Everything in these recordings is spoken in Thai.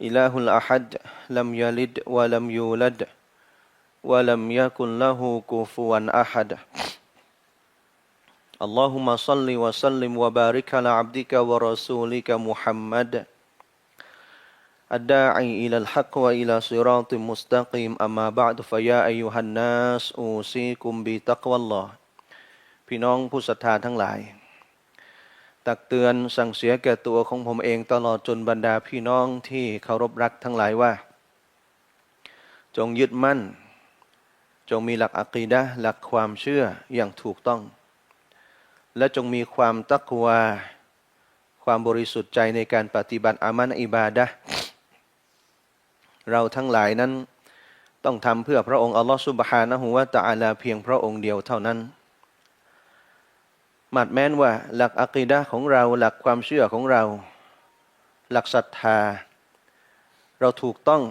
إله الأحد لم يلد ولم يولد ولم يكن له كفوا أحد اللهم صل وسلم وبارك على عبدك ورسولك محمد الداعي إلى الحق وإلى صراط مستقيم أما بعد فيا أيها الناس أوصيكم بتقوى الله พี่น้องผู้ศรัทธาทั้งหลาย ตักเตือนสั่งเสียแก่ตัวของผมเองตลอดจนบรรดาพี่น้องที่เคารพรักทั้งหลายว่า จงยึดมั่น จงมีหลักอะกีดะหลักความเชื่ออย่างถูกต้อง และจงมีความตักวาความบริสุทธิ์ใจในการปฏิบัติอามันอิบาดะเราทั้งหลายนั้นต้องทำเพื่อพระองค์อัลลอฮฺสุบฮานะฮูวะตะอาลาเพียงพระองค์เดียวเท่านั้น หมัดแม้นว่า หลักอะกีดะของเรา หลักความเชื่อของเรา หลักศรัทธา เราถูกต้อง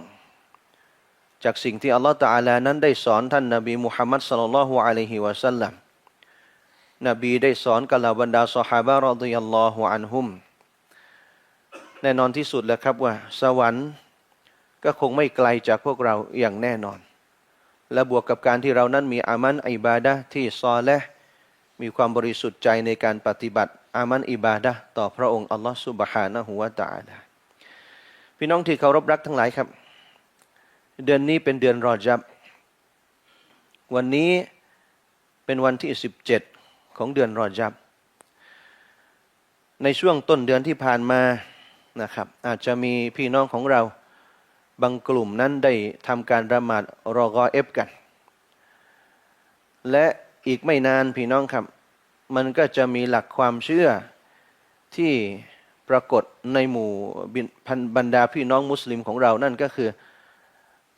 จากสิ่งที่อัลลอฮฺตะอาลานั้นได้สอนท่านนบีมุฮัมมัดสลลัลลอฮุอะลัยฮิวะสัลลัมนบีได้สอนกับเหล่าบรรดาสหายรอฎิยัลลอฮุอันฮุม แน่นอนที่สุดแล้วครับว่า สวรรค์ก็คงไม่ไกลจากพวกเราอย่างแน่นอน และบวกกับการที่เรานั้นมีอามันอิบาดะที่ซอและ มีความบริสุทธิ์ใจในการปฏิบัติ อามันอิบาดะต่อพระองค์อัลลอฮฺสุบฮานะฮูวะตะอาลาพี่น้องที่เคารพรักทั้งหลายครับ เดือนนี้เป็นเดือนรอจับ วันนี้เป็นวันที่ 17 ของเดือนรอจับ ในช่วงต้นเดือนที่ผ่านมานะครับ อาจจะมีพี่น้องของเราบางกลุ่มนั้นได้ทำการละหมาดรอกอเอฟกัน และ อีกไม่นานพี่น้องครับ มันก็จะมีหลักความเชื่อที่ปรากฏในหมู่บรรดาพี่น้องมุสลิมของเรานั่นก็คือ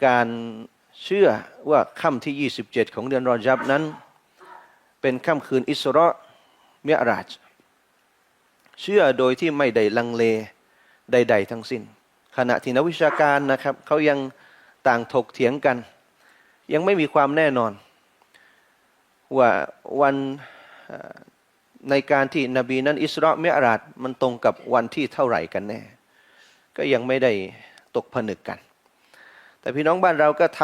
การเชื่อว่าค่ำที่ 27 ของเดือนรอจับนั้น เป็นค่ำคืนอิสราเมียราจเชื่อโดยที่ไม่ได้ลังเลใด ๆ ทั้งสิ้น ขณะที่นักวิชาการนะครับเขายังต่างถกเถียงกัน ยังไม่มีความแน่นอน ว่าวันในการที่นบีนั้นอิสราเมียราจมันตรงกับวันที่เท่าไหร่กันแน่ ก็ยังไม่ได้ตกผนึกกัน แต่พี่น้องบ้านเราก็ท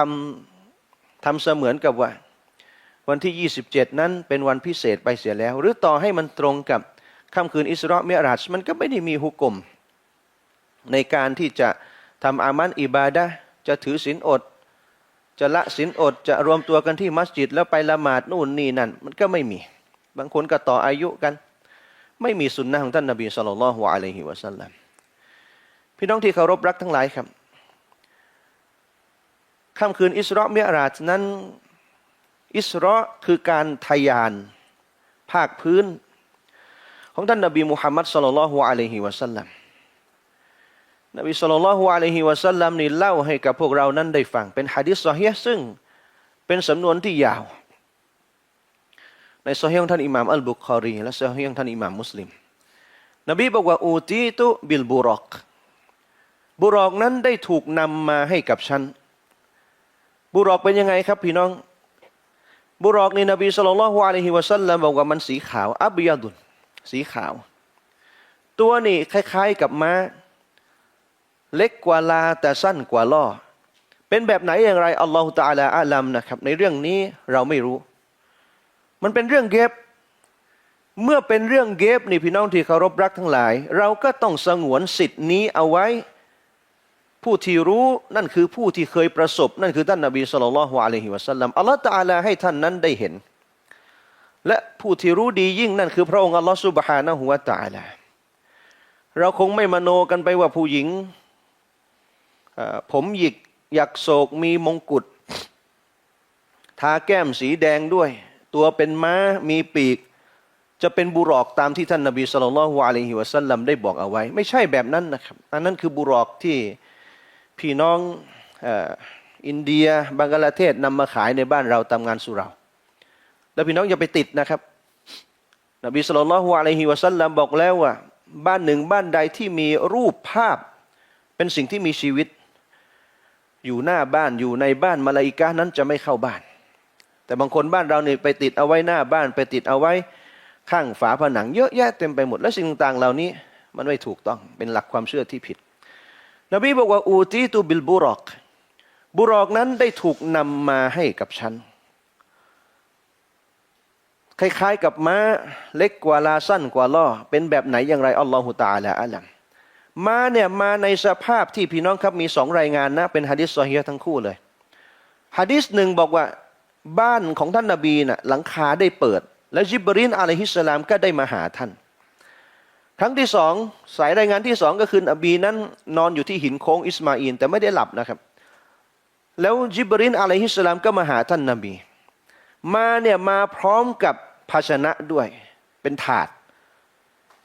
ำทำเสมือนกับว่า วันที่ 27 นั้นเป็นวันพิเศษไปเสียแล้ว หรือต่อให้มันตรงกับค่ำคืนอิสราเมราชมันก็ไม่ได้มีหุกกลมในการที่จะทำอามันอิบาดะจะถือศีลอด จะละศีลอดจะรวมตัวกันที่มัสยิดแล้วไปละหมาดนู่นนี่นั่น มันก็ไม่มี บางคนก็ต่ออายุกัน ไม่มีสุนนะของท่านนบีสุลต่านละฮ์อะลัยฮิวะสัลลัมพี่น้องที่เคารพรักทั้งหลายครับค่ำคืนอิสราเมราชนั้นอิสราคือการทยาน ภาคพื้น ของท่านนบีมุฮัมมัดสุลลัลฮุอะลัยฮิวะสัลลัม นบีสุลต่านละฮุอะลัยฮิวะสัลลัมนี่เล่าให้กับพวกเรานั้นได้ฟัง เป็นฮะดิษซอฮีซึ่งเป็นสำนวนที่ยาว ในซอฮีของท่านอิหม่ามอัลบุคอรีและซอฮีของท่านอิหม่ามมุสลิม นบีบอกว่าอูตีตุบิลบุรอกบุรอกนั้นได้ถูกนำมาให้กับฉัน บุรอกเป็นยังไงครับพี่น้อง บุรอกนี่นบีสุลต่านละฮุอะลัยฮิวะสัลลัมบอกว่ามันสีขาวอับยาดุนสีขาว ตัวนี่คล้าย ๆกับม้า เล็กกว่าลาแต่สั้นกว่าล่อ เป็นแบบไหนอย่างไรอัลลอฮฺตาลาอาลัมนะครับ ในเรื่องนี้เราไม่รู้ มันเป็นเรื่องเก็บเมื่อเป็นเรื่องเก็บนี่พี่น้องที่เคารพรักทั้งหลาย เราก็ต้องสงวนสิทธินี้เอาไว้ ผู้ที่รู้นั่นคือผู้ที่เคยประสบ นั่นคือท่านนบีสุลต่านละฮ์อะลัยฮิวะสัลลัมอัลลอฮฺตาลาให้ท่านนั้นได้เห็น และผู้ที่รู้ดียิ่งนั่นคือพระองค์อัลลอฮฺสุบฮานะฮุวาตาลาเราคงไม่มโนกันไปว่าผู้หญิง ผมหยิกหยักโศกมีมงกุฎทาแก้มสีแดงด้วย ตัวเป็นม้ามีปีก จะเป็นบุรอกตามที่ท่านนบีสุลต่านละฮ์อะลัยฮิวะสัลลัมได้บอกเอาไว้ ไม่ใช่แบบนั้นนะครับ อันนั้นคือบุรอกที่พี่น้องอินเดียบังกลาเทศนำมาขายในบ้านเราตามงานสุรา แล้วพี่น้องอย่าไปติดนะครับ นบีสุลต่านละฮ์อะลัยฮิวะสัลลัมบอกแล้วว่า บ้านหนึ่งบ้านใดที่มีรูปภาพ เป็นสิ่งที่มีชีวิต อยู่หน้าบ้านอยู่ในบ้านมาลาอิกะห์นั้นจะไม่เข้าบ้าน แต่บางคนบ้านเราเนี่ยไปติดเอาไว้หน้าบ้านไปติดเอาไว้ข้างฝาผนังเยอะแยะเต็มไปหมดและสิ่งต่างๆเหล่านี้มันไม่ถูกต้องเป็นหลักความเชื่อที่ผิด นบีบอกว่าอูตีตูบิลบุรอก บุรอกนั้นได้ถูกนำมาให้กับฉัน คล้ายๆกับม้าเล็กกว่าลาสั้นกว่าล่อเป็นแบบไหนอย่างไรอัลลอฮฺตาลาอัลลัม มาเนี่ยมาในสภาพที่พี่น้องครับมีสองรายงานนะเป็นฮะดิษซอฮีทั้งคู่เลยฮะดิษหนึ่งบอกว่าบ้านของท่านนาบีน่ะหลังคาได้เปิด และจิบรินอะลัยฮิสสลามก็ได้มาหาท่าน ครั้งที่สองสายรายงานที่สองก็คือนบีนั้นนอนอยู่ที่หินโค้งอิสมาอินแต่ไม่ได้หลับนะครับ แล้วจิบรินอะลัยฮิสสลามก็มาหาท่านนาบี มาเนี่ยมาพร้อมกับภาชนะด้วยเป็นถาด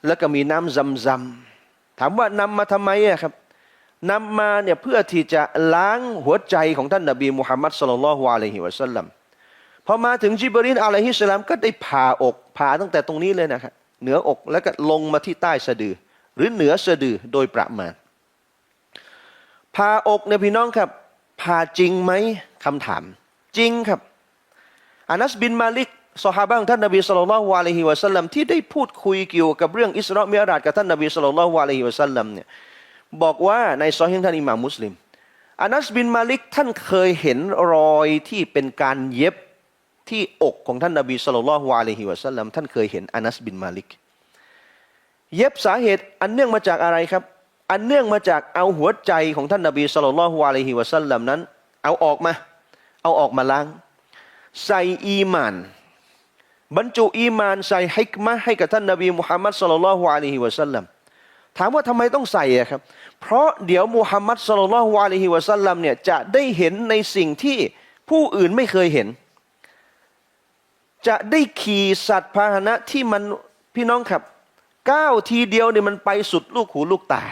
แล้วก็มีน้ำซำซำ ถามว่านำมาทำไมอะครับนำมาเนี่ยเพื่อที่จะล้างหัวใจของท่านนบีมุฮัมมัดสุลลัลฮุอะลัยฮิวะสัลลัมพอมาถึงจิบรินอะลัยฮิสลามก็ได้ผ่าอกผ่าตั้งแต่ตรงนี้เลยนะครับเหนืออกแล้วก็ลงมาที่ใต้สะดือ หรือเหนือสะดือโดยประมาณผ่าอกเนี่ยพี่น้องครับผ่าจริงไหมคำถาม จริงครับอานัสบินมาลิก สหายของท่านนบีสุลต่านละวะลฮิวะสัลลัมที่ได้พูดคุยเกี่ยวกับเรื่องอิสราเมิราจกับท่านนบีสุลต่านละวะลฮิวะสัลลัมเนี่ยบอกว่าในซอฮีฮ์ท่านอิหม่ามมุสลิมอานัสบินมาลิกท่านเคยเห็นรอยที่เป็นการเย็บที่อกของท่านนบีสุลต่านละวะลฮิวะสัลลัมท่านเคยเห็นอานัสบินมาลิก เย็บสาเหตุอันเนื่องมาจากอะไรครับ อันเนื่องมาจากเอาหัวใจของท่านนบีสุลต่านละวะลฮิวะสัลลัมนั้น เอาออกมา เอาออกมาล้าง ใส่อีมาน บรรจุอีมานใส่ฮิกมะให้กับท่านนบีมุฮัมมัดสุลลัลฮุอะลัยฮิวะสัลลัมถามว่าทำไมต้องใส่อะครับ เพราะเดี๋ยวมุฮัมมัดสุลลัลฮุอะลัยฮิวะสัลลัมเนี่ยจะได้เห็นในสิ่งที่ผู้อื่นไม่เคยเห็น จะได้ขี่สัตว์พาหนะที่มันพี่น้องครับก้าวทีเดียวเนี่ยมันไปสุดลูกหูลูกตา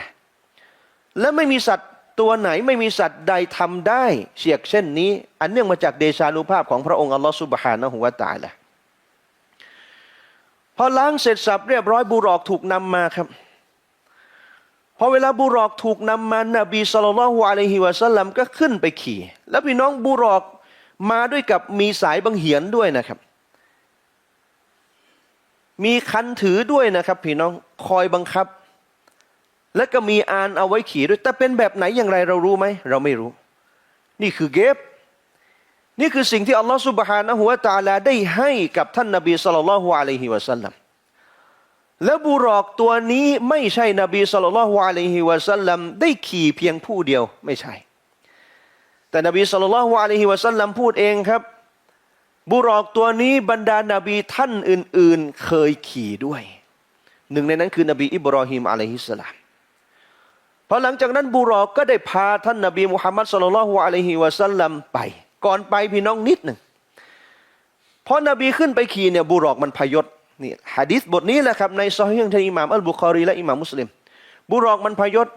และไม่มีสัตว์ตัวไหนไม่มีสัตว์ใดทำได้เฉียกเช่นนี้ อันเนื่องมาจากเดชานุภาพของพระองค์อัลลอฮฺสุบฮานะฮุวาตาละ พอล้างเสร็จสับเรียบร้อยบุรอกถูกนำมาครับพอเวลาบุรอกถูกนำมานบีสุลต่านละฮ์อะลัยฮิวะสัลลัมก็ขึ้นไปขี่ แล้วพี่น้องบุรอกมาด้วยกับมีสายบังเหียนด้วยนะครับ มีคันถือด้วยนะครับ พี่น้องคอยบังคับ และก็มีอานเอาไว้ขี่ด้วยแต่เป็นแบบไหนอย่างไรเรารู้ไหมเราไม่รู้ นี่คือเก็บ นี่คือสิ่งที่อัลลอฮฺสุบฮานะฮุวาตาลาได้ให้กับท่านนบีสุลต่านละฮุอะลัยฮิวะสัลลัมแล้วบุรอกตัวนี้ไม่ใช่นบีสุลต่านละฮุอะลัยฮิวะสัลลัมได้ขี่เพียงผู้เดียวไม่ใช่ แต่นบีสุลต่านละฮุอะลัยฮิวะสัลลัมพูดเองครับ บุรอกตัวนี้บรรดานาบีท่านอื่น ๆ เคยขี่ด้วย หนึ่งในนั้นคือนบีอิบรอฮิมอะลัยฮิสสลามพอหลังจากนั้นบุรอกก็ได้พาท่านนบีมุฮัมมัดสุลลัลลอฮุอะลัยฮิวะสัลลัมไป ก่อนไปพี่น้องนิดหนึ่งพอนบีขึ้นไปขี่เนี่ยบุรอกมันพยศนี่ฮะดิษบทนี้แหละครับในซอฮีฮ์ท่านอิหม่ามอัลบุคอรีและอิหม่ามมุสลิม บุรอกมันพยศ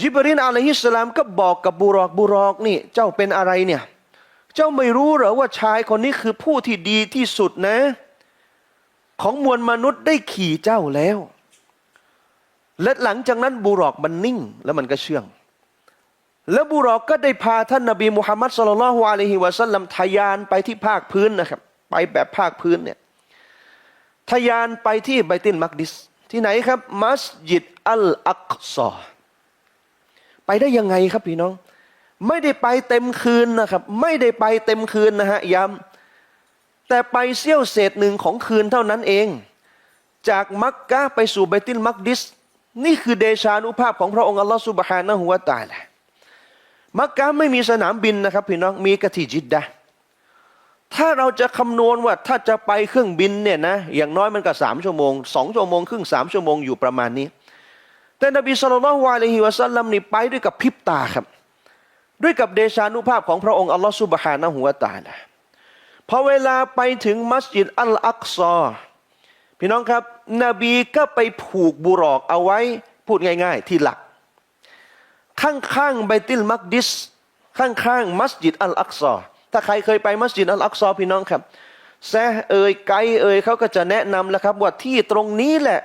จิบรินอะลัยฮิสสลามก็บอกกับบุรอกบุรอกนี่ เจ้าเป็นอะไรเนี่ย เจ้าไม่รู้เหรอว่าชายคนนี้คือผู้ที่ดีที่สุดนะ ของมวลมนุษย์ได้ขี่เจ้าแล้วและหลังจากนั้นบูรอกมันนิ่งแล้วมันก็เชื่อง แล้วบูรอกก็ได้พาท่านนบีมุฮัมมัดสุลลัลฮุอะลัยฮิวะสัลลัมทยานไปที่ภาคพื้นนะครับ ไปแบบภาคพื้นเนี่ยทยานไปที่ไบตินมักดิส ที่ไหนครับ มัสยิดอัลอักซอไปได้ยังไงครับพี่น้อง ไม่ได้ไปเต็มคืนนะครับ ไม่ได้ไปเต็มคืนนะฮะย้ำแต่ไปเสี้ยวเศษหนึ่งของคืนเท่านั้นเอง จากมักกะไปสู่ไบตินมักดิส นี่คือเดชานุภาพของพระองค์อัลลอฮฺสุบฮานะฮุวาตาละ มักกะไม่มีสนามบินนะครับพี่น้องมีกะทิจิดดะถ้าเราจะคำนวณว่าถ้าจะไปเครื่องบินเนี่ยนะอย่างน้อยมันก็สามชั่วโมงสองชั่วโมงครึ่งสามชั่วโมงอยู่ประมาณนี้ แต่นบีสุลต่านละฮ์วะลัยฮิวะสัลลัมนี่ไปด้วยกับพิบตาครับ ด้วยกับเดชานุภาพของพระองค์อัลลอฮฺสุบฮานะฮุวตาละพอเวลาไปถึงมัสยิดอัลอักซอพี่น้องครับ นบีก็ไปผูกบุรอกเอาไว้พูดง่าย ๆ ที่หลัก ข้างๆไบติลมักดิส ข้างๆมัสยิดอัลอักซอถ้าใครเคยไปมัสยิดอัลอักซอพี่น้องครับ แซเอ่ยไกเอ่ยเขาก็จะแนะนำแล้วครับว่าที่ตรงนี้แหละ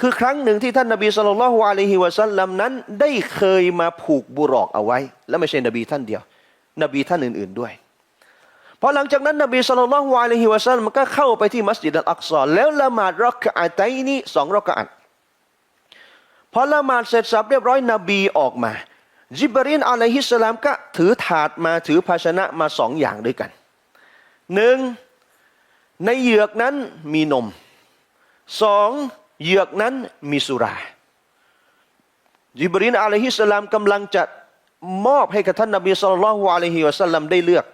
คือครั้งหนึ่งที่ท่านนบีสุลต่านละฮ์อะลัยฮิวะสัลลัมนั้น ได้เคยมาผูกบุรอกเอาไว้ และไม่ใช่นบีท่านเดียว นบีท่านอื่น ๆด้วยพอหลังจากนั้นนบีสุลต่านละฮ์อะลัยฮิวะสัลลัมก็เข้าไปที่มัสยิดอัลอักซอแล้วละหมาดรักอะตัยนี้สองรักอะต พอละหมาดเสร็จสับเรียบร้อยนบีออกมา จิบรีนอะลัยฮิสสลามก็ถือถาดมาถือภาชนะมาสองอย่างด้วยกันหนึ่งในเหยือกนั้นมีนมสองเหยือกนั้นมีสุรา จิบรีนอะลัยฮิสสลามกำลังจะมอบให้กับท่านนบีสุลต่านละฮ์อะลัยฮิวะสัลลัมได้เลือก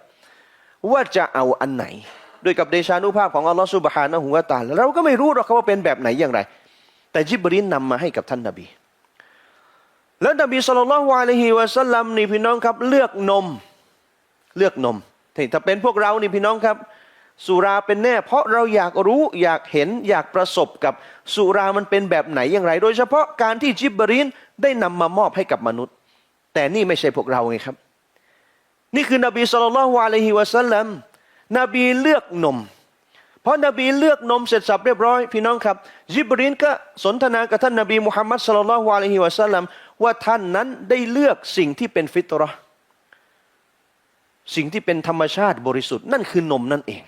ว่าจะเอาอันไหน โดยกับเดชานุภาพของอัลลอฮฺสุบฮานะฮูวะตาลเราก็ไม่รู้หรอกครับว่าเป็นแบบไหนอย่างไร แต่จิบรีนนำมาให้กับท่านนบี แล้วนบีสุลต่านละเลยฮิวะสัลลัมนี่พี่น้องครับ เลือกนม เลือกนมถ้าเป็นพวกเรานี่พี่น้องครับ สุราเป็นแน่ เพราะเราอยากรู้อยากเห็นอยากประสบกับสุรามันเป็นแบบไหนอย่างไร โดยเฉพาะการที่จิบรีนได้นำมามอบให้กับมนุษย์ แต่นี่ไม่ใช่พวกเราไงครับ นี่คือนบีสุลต่านละเลยฮิวะสัลลัมนบีเลือกนม ราะนบีเลือกนมเสร็จสับเรียบร้อยพี่น้องครับจิบรีนก็สนทนากับท่านนบีมุฮัมมัดสุลลัลลอฮุอะลัยฮิวะสัลลัมว่าท่านนั้นได้เลือกสิ่งที่เป็นฟิตราะห์สิ่งที่เป็นธรรมชาติบริสุทธิ์นั่นคือนมนั่นเอง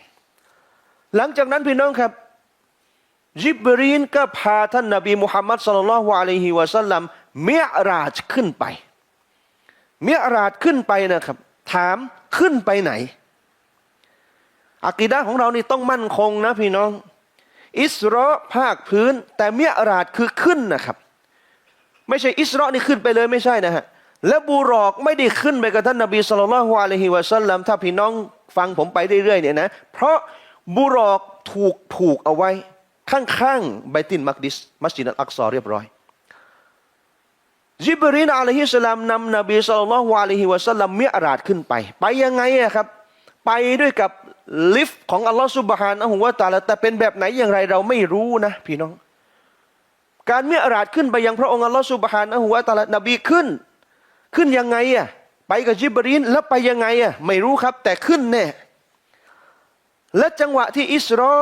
หลังจากนั้นพี่น้องครับจิบรีนก็พาท่านนบีมุฮัมมัดสุลลัลลอฮุอะลัยฮิวะสัลลัมเมียราจขึ้นไป เมียราจขึ้นไปนะครับ ถามขึ้นไปไหน อากีดะของเรานี่ต้องมั่นคงนะพี่น้อง อิสราะภาคพื้น แต่เมียราดคือขึ้นนะครับ ไม่ใช่อิสราะนี่ขึ้นไปเลยไม่ใช่นะฮะและบูรอกไม่ได้ขึ้นไปกับท่านนบีสุลต่านละฮ์อะลัยฮิวะสัลลัมถ้าพี่น้องฟังผมไปเรื่อยๆเนี่ยนะเพราะบูรอกถูกผูกเอาไว้ ข้างๆไบตินมักดิสมัสยิดอัลอักซอเรียบร้อยจิบรีนอะลัยฮิสลามนำนบีสุลต่านละฮ์อะลัยฮิวะสัลลัมเมียราดขึ้นไป ไปยังไงอะครับ ไปด้วยกับ ลิฟต์ของอัลลอฮ์สุบฮานะฮูวะตาลาแต่เป็นแบบไหนอย่างไรเราไม่รู้นะ พี่น้อง การเมียราดขึ้นไปยังพระองค์อัลลอฮ์สุบฮานะฮูวะตาลานบีขึ้น ขึ้นยังไงอะไปกับจิบรีนแล้วไปยังไงอะไม่รู้ครับ แต่ขึ้นแน่และจังหวะที่อิสรอ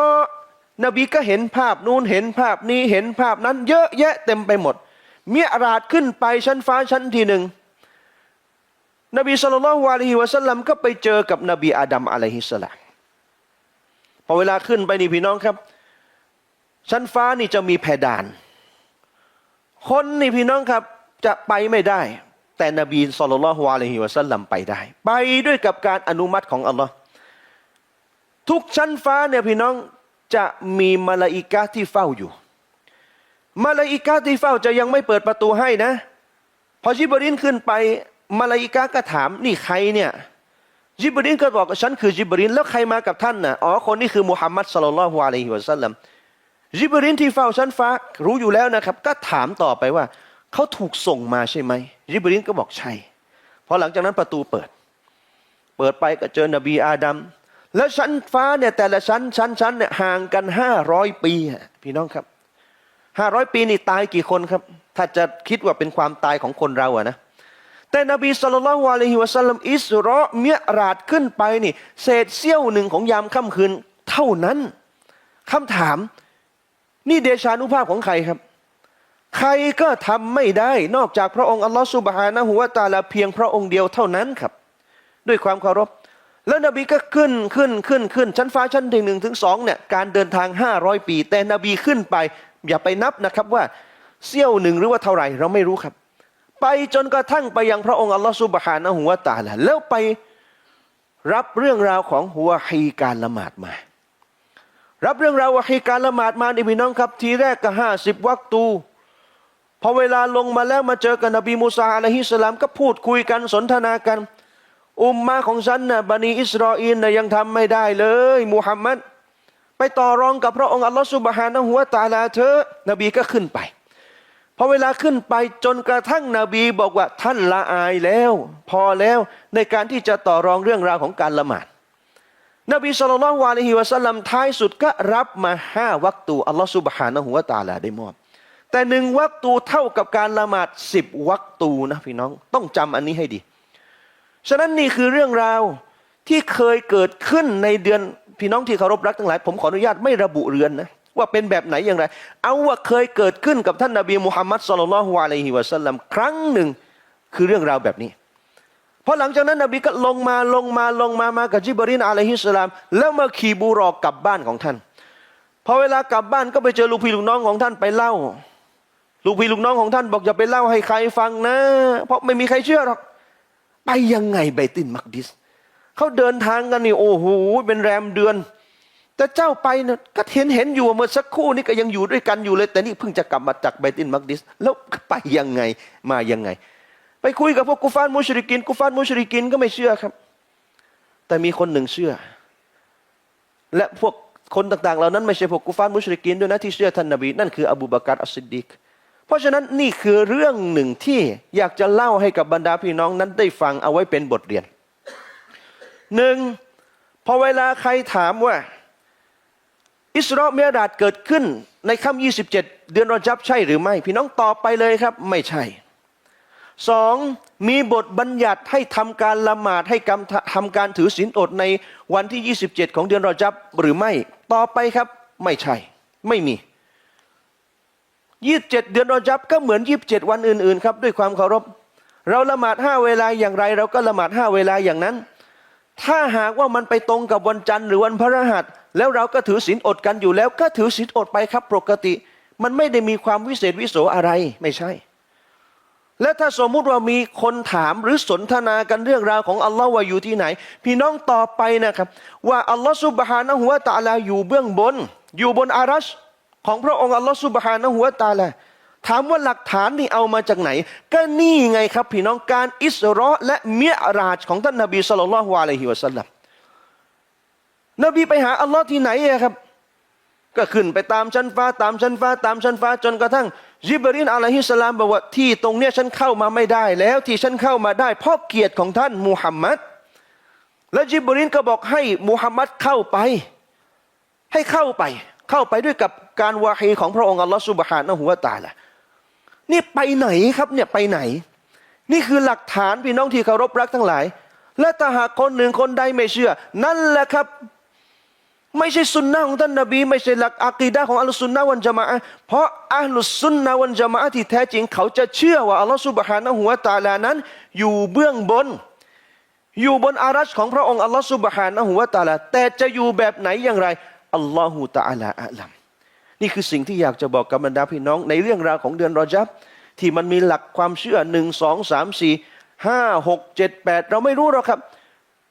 นบีก็เห็นภาพนู้นเห็นภาพนี้เห็นภาพนั้น เยอะแยะเต็มไปหมด เมียราดขึ้นไปชั้นฟ้าชั้นที่หนึ่งนบีสุลต่านละฮ์อะลัยฮิวะสัลลัมก็ไปเจอกับนบีอาดัมอะลัยฮิสสลาม พอเวลาขึ้นไปนี่พี่น้องครับ ชั้นฟ้านี่จะมีเพดาน คนนี่พี่น้องครับจะไปไม่ได้ แต่นบีสุลต่านละฮ์อะลัยฮิวะสัลลัมไปได้ ไปด้วยกับการอนุมัติของอัลลอฮ์ทุกชั้นฟ้าเนี่ยพี่น้องจะมีมาลาอิกะที่เฝ้าอยู่ มาลาอิกะที่เฝ้าจะยังไม่เปิดประตูให้นะ พอจิบรินขึ้นไปมาลาอิกะก็ถามนี่ใครเนี่ย จิบรินก็บอกฉันคือจิบรินแล้วใครมากับท่านน่ะอ๋อคนนี้คือมุฮัมมัดสุลลัลฮุอะลัยฮิวะสัลลัมจิบรินที่เฝ้าชั้นฟ้ารู้อยู่แล้วนะครับ ก็ถามต่อไปว่าเขาถูกส่งมาใช่ไหมจิบรินก็บอกใช่พอหลังจากนั้นประตูเปิด เปิดไปก็เจอนบีอาดัมแล้วชั้นฟ้าเนี่ยแต่ละชั้นชั้นชั้นเนี่ยห่างกันห้าร้อยปีพี่น้องครับห้าร้อยปีนี่ตายกี่คนครับ ถ้าจะคิดว่าเป็นความตายของคนเราอะนะ แต่นบีสุลต่านละลัยฮิวะสัลลัมอิสราะเมียราดขึ้นไปนี่ เศษเสี้ยวหนึ่งของยามค่ำคืนเท่านั้นคำถาม นี่เดชานุภาพของใครครับ ใครก็ทำไม่ได้นอกจากพระองค์อัลลอฮ์สุบฮานะฮูวะตาลาเพียงพระองค์เดียวเท่านั้นครับ ด้วยความเคารพ แล้วนบีก็ขึ้นขึ้นขึ้นขึ้น ชั้นฟ้าชั้นที่หนึ่งถึงสองเนี่ยการเดินทางห้าร้อยปี แต่นบีขึ้นไป อย่าไปนับนะครับว่าเสี้ยวหนึ่งหรือว่าเท่าไหร่เราไม่รู้ครับ ไปจนกระทั่งไปยังพระองค์อัลลอฮฺสุบฮานะฮูวตาลาแล้วไปรับเรื่องราวของหัวฮีการละหมาดมา รับเรื่องราววะฮีการละหมาดมาในพี่น้องครับ ทีแรกก็ห้าสิบวักตูพอเวลาลงมาแล้วมาเจอกับนบีมูซาอะลัยฮิสสลามก็พูดคุยกันสนทนากัน อุมมาของฉันนะบันีอิสราเอลนะยังทำไม่ได้เลยมุฮัมมัดไปต่อรองกับพระองค์อัลลอฮฺสุบฮานะฮูวตาลาเถอนบีก็ขึ้นไป พอเวลาขึ้นไปจนกระทั่งนบีบอกว่าท่านละอายแล้ว พอแล้วในการที่จะต่อรองเรื่องราวของการละหมาด นบีสุลต่านวะลัยฮิวะสัลลัมท้ายสุดก็รับมาห้าวัตูอัลลอฮฺสุบฮานะฮูวะตาลาได้มอบ แต่หนึ่งวัตูเท่ากับการละหมาดสิบวัตูนะพี่น้องต้องจำอันนี้ให้ดี ฉะนั้นนี่คือเรื่องราวที่เคยเกิดขึ้นในเดือนพี่น้องที่เคารพรักทั้งหลาย ผมขออนุญาตไม่ระบุเรือนนะ ว่าเป็นแบบไหนอย่างไร เอาว่าเคยเกิดขึ้นกับท่านนบีมุฮัมมัดสุลลัลฮวาอะลัยฮิวะสัลลัมครั้งหนึ่งคือเรื่องราวแบบนี้พอหลังจากนั้นนบีก็ลงมาลงมาลงมามากับจิบรินอะลัยฮิสสลาม แล้วมาขี่บูรอกกลับบ้านของท่านพอเวลากลับบ้านก็ไปเจอลูกพี่ลูกน้องของท่านไปเล่า ลูกพี่ลูกน้องของท่านบอกอย่าไปเล่าให้ใครฟังนะ เพราะไม่มีใครเชื่อหรอกไปยังไงไบตินมักดิสเขาเดินทางกันนี่โอ้โหเป็นแรมเดือน แต่เจ้าไปนะก็เห็นเห็นอยู่เมื่อสักครู่นี้ก็ยังอยู่ด้วยกันอยู่เลย แต่นี่เพิ่งจะกลับมาจากไบตินมักดิส แล้วไปยังไงมายังไง ไปคุยกับพวกกุฟานมุชริกินกุฟานมุชริกินก็ไม่เชื่อครับ แต่มีคนหนึ่งเชื่อ และพวกคนต่างๆเหล่านั้นไม่ใช่พวกกุฟานมุชริกินด้วยนะที่เชื่อท่านนบีนั่นคืออบูบากรอัสซิดดิกเพราะฉะนั้นนี่คือเรื่องหนึ่งที่อยากจะเล่าให้กับบรรดาพี่น้องนั้นได้ฟังเอาไว้เป็นบทเรียนหนึ่งพอเวลาใครถามว่า อิสราเอลเมราดเกิดขึ้นในค่ำ27 เดือนรอจับใช่หรือไม่ พี่น้องตอบไปเลยครับ ไม่ใช่สองมีบทบัญญัติให้ทำการละหมาดให้กำทำการถือศีลอดในวันที่ 27 ของเดือนรอจับหรือไม่ตอบไปครับ ไม่ใช่ ไม่มี 27 เดือนรอจับก็เหมือน 27 วันอื่นๆครับ ด้วยความเคารพ เราละหมาดห้าเวลาอย่างไร เราก็ละหมาดห้าเวลาอย่างนั้น ถ้าหากว่ามันไปตรงกับวันจันทร์หรือวันพฤหัส แล้วเราก็ถือศีลอดกันอยู่แล้วก็ถือศีลอดไปครับปกติ มันไม่ได้มีความวิเศษวิโสอะไรไม่ใช่ และถ้าสมมุติว่ามีคนถามหรือสนทนากันเรื่องราวของอัลลอฮ์ว่าอยู่ที่ไหน พี่น้องตอบไปนะครับ ว่าอัลลอฮ์ซุบฮานะฮุวาตาลาอยู่เบื้องบน อยู่บนอารัชของพระองค์อัลลอฮ์ซุบฮานะฮุวาตาลาถามว่าหลักฐานนี่เอามาจากไหน ก็นี่ไงครับ พี่น้องการอิสรอและเมียราจของท่านนบีสุลต่านละฮ์อะลัยฮิวะสัลลัม นบีไปหาอัลลอฮ์ที่ไหนอะครับ ก็ขึ้นไปตามชั้นฟ้า ตามชั้นฟ้า ตามชั้นฟ้าจนกระทั่งจิบรินอะลัยฮิสสลามบอกว่าที่ตรงเนี้ยฉันเข้ามาไม่ได้แล้วที่ฉันเข้ามาได้เพราะเกียรติของท่านมุฮัมมัดและจิบรินก็บอกให้มุฮัมมัดเข้าไป ให้เข้าไป เข้าไปด้วยกับการวาฮีของพระองค์อัลลอฮฺสุบฮานะฮุวาตาละนี่ไปไหนครับเนี่ยไปไหน นี่คือหลักฐานพี่น้องที่เคารพรักทั้งหลาย และถ้าหากคนหนึ่งคนใดไม่เชื่อ นั่นแหละครับ ไม่ใช่สุนนะของท่านนบี ไม่ใช่หลักอะกีดะของอัลลอฮ์สุนนะวันจามะเพราะอัลลุสุนนะวันจามะที่แท้จริง เขาจะเชื่อว่าอัลลอฮ์สุบฮานะฮุวตาลานั้น อยู่เบื้องบน อยู่บนอารัชของพระองค์อัลลอฮ์สุบฮานะฮุวตาลาแต่จะอยู่แบบไหนอย่างไรอัลลอฮฺตาอาลาอัลลัมนี่คือสิ่งที่อยากจะบอกกับบรรดาพี่น้องในเรื่องราวของเดือนรอจับ ที่มันมีหลักความเชื่อหนึ่งสองสามสี่ห้าหกเจ็ดแปดเราไม่รู้หรอกครับ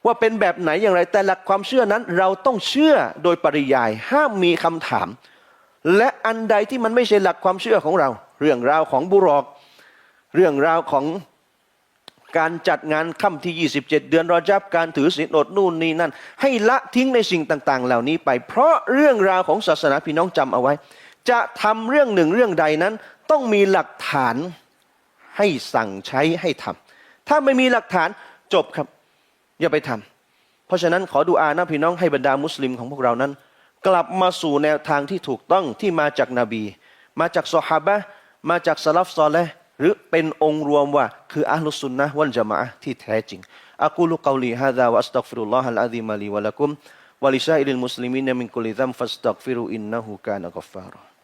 ว่าเป็นแบบไหนอย่างไร แต่หลักความเชื่อนั้นเราต้องเชื่อโดยปริยาย ห้ามมีคำถาม และอันใดที่มันไม่ใช่หลักความเชื่อของเรา เรื่องราวของบุรอก เรื่องราวของการจัดงานค่ำที่ 27 เดือนรอจับการถือศีลอดนู่นนี่นั่น ให้ละทิ้งในสิ่งต่าง ๆ เหล่านี้ไป เพราะเรื่องราวของศาสนาพี่น้องจำเอาไว้ จะทำเรื่องหนึ่งเรื่องใดนั้น ต้องมีหลักฐานให้สั่งใช้ให้ทำถ้าไม่มีหลักฐานจบครับ อย่าไปทำเพราะฉะนั้นขอดูอานะพี่น้องให้บรรดามุสลิมของพวกเรานั้น กลับมาสู่แนวทางที่ถูกต้องที่มาจากนาบี มาจากซอฮาบะมาจากสลัฟซอลและหรือเป็นองค์รวมว่าคืออัลลุสุนนะวัลจามะที่แท้จริงอักูลุกอลีฮะดาวะอัสตักฟิรุลลอฮะลอะซีมะลีวะละกุมวะลิซาอิลลมุสลิมีนมินกุลิซัมฟัสตักฟิรุอินนะฮูกานะกัฟฟาระ